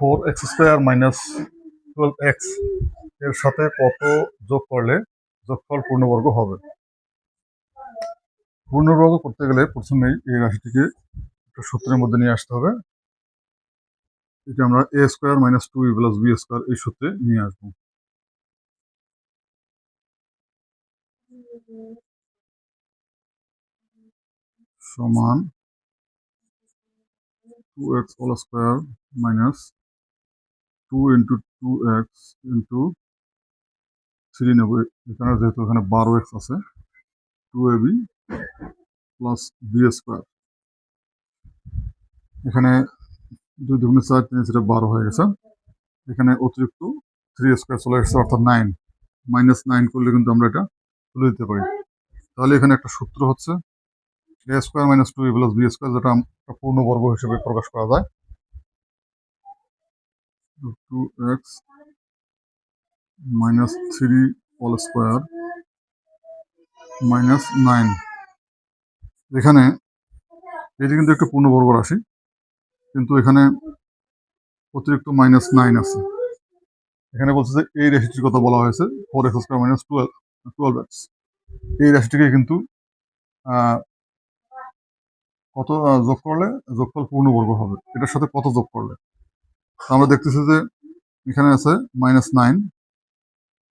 Four X square minus twelve এক্সের সাথে কত যোগ করলে যোগফল পূর্ণবর্গ হবে? পূর্ণবর্গ করতে গেলে প্রথমেই এই রাশিটিকে একটা সূত্রের মধ্যে নিয়ে আসতে হবে। এটা আমরা a square minus two e plus b square এই সূত্রে নিয়ে আসব। সমান two x whole square minus two into two x into three নেব। এখানে যেহেতু এখানে বারো এক্স আছে two a b plus b square এখানে দুই দুগুণে চার তিন সেটা বারো হয়ে গেছে। এখানে অতিরিক্ত থ্রি স্কোয়ার চলে এসেছে অর্থাৎ নাইন মাইনাস নাইন করলে কিন্তু আমরা এটা তুলে দিতে পারি। তাহলে এখানে একটা সূত্র হচ্ছে a square minus two a plus b square যেটা পূর্ণবর্গ হিসেবে প্রকাশ করা যায়। Two x minus three whole square minus nine এখানে এটি কিন্তু একটা পূর্ণবর্গ রাশি, কিন্তু এখানে অতিরিক্ত মাইনাস নাইন আছে। এখানে বলছে যে এই রাশিটির কথা বলা হয়েছে four x square minus twelve twelve x এই রাশিটিকে কিন্তু কত যোগ করলে, যোগফল পূর্ণবর্গ হবে। এটার সাথে কত যোগ করলে? আমরা দেখতেছি যে এখানে আছে মাইনাস নাইন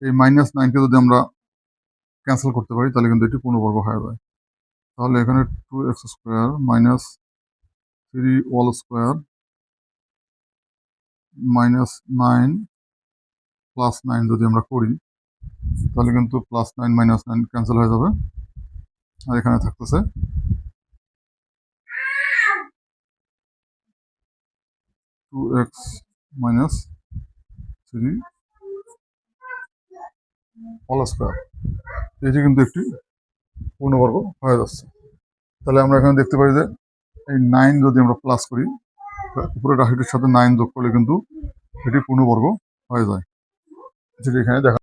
এই মাইনাস নাইনকে যদি আমরা ক্যান্সেল করতে পারি, তাহলে কিন্তু এটি পূর্ণবর্গ হয়ে যায়। তাহলে এখানে two x square minus three whole square minus nine plus nine যদি আমরা করি, তাহলে কিন্তু plus nine minus nine cancel হয়ে যাবে। আর এখানে থাকতেছে two x minus three whole square এটি কিন্তু একটি পূর্ণবর্গ হয়ে যাচ্ছে। তাহলে আমরা এখানে দেখতে পাই যে এই নাইন যদি আমরা প্লাস করি উপরে রাশিটির সাথে নাইন যোগ করলে কিন্তু এটি পূর্ণবর্গ হয়ে যায়। যেটি এখানে দেখা